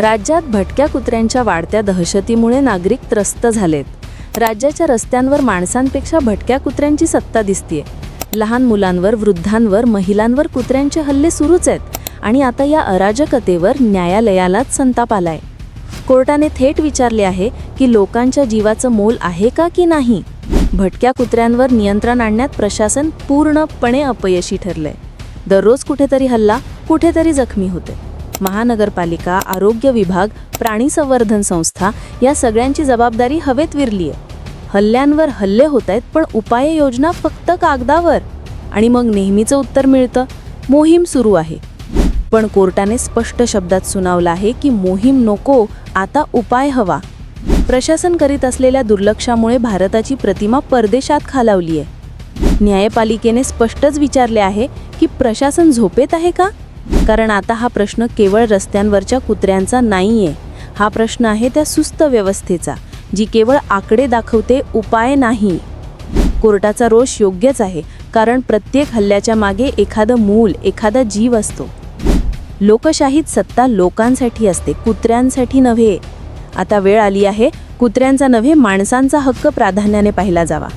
राज्यात भटक्या कुत्र्यांच्या वाढत्या दहशतीमुळे नागरिक त्रस्त झालेत. राज्याच्या रस्त्यांवर माणसांपेक्षा भटक्या कुत्र्यांची सत्ता दिसतीये. लहान मुलांवर वृद्धांवर महिलांवर कुत्र्यांचे हल्ले सुरूच आहेत आणि आता या अराजकतेवर न्यायालयालाच संताप आलाय. कोर्टाने थेट विचारले आहे की लोकांच्या जीवाचं मोल आहे का की नाही? भटक्या कुत्र्यांवर नियंत्रण आणण्यात प्रशासन पूर्णपणे अपयशी ठरलंय. दररोज कुठेतरी हल्ला कुठेतरी जखमी होते महानगरपालिका आरोग्य विभाग प्राणी संवर्धन संस्था या सगळ्यांची जबाबदारी हवेत विरली आहे. हल्ल्यांवर हल्ले होत आहेत पण उपाययोजना फक्त कागदावर. आणि मग नेहमीचं उत्तर मिळतं मोहीम सुरू आहे. पण कोर्टाने स्पष्ट शब्दात सुनावलं आहे की मोहीम नको आता उपाय हवा. प्रशासन करीत असलेल्या दुर्लक्षामुळे भारताची प्रतिमा परदेशात खालावली आहे न्यायपालिकेने स्पष्टच विचारले आहे की प्रशासन झोपेत आहे का? कारण आता हा प्रश्न केवळ रस्त्यांवरच्या कुत्र्यांचा नाही आहे हा प्रश्न आहे त्या सुस्त व्यवस्थेचा जी केवळ आकडे दाखवते उपाय नाही. कोर्टाचा रोष योग्यच आहे कारण प्रत्येक हल्ल्याच्या मागे एखादं मूल एखादा जीव असतो. लोकशाहीत सत्ता लोकांसाठी असते कुत्र्यांसाठी नव्हे. आता वेळ आली आहे कुत्र्यांचा नव्हे माणसांचा हक्क प्राधान्याने पाहिला जावा.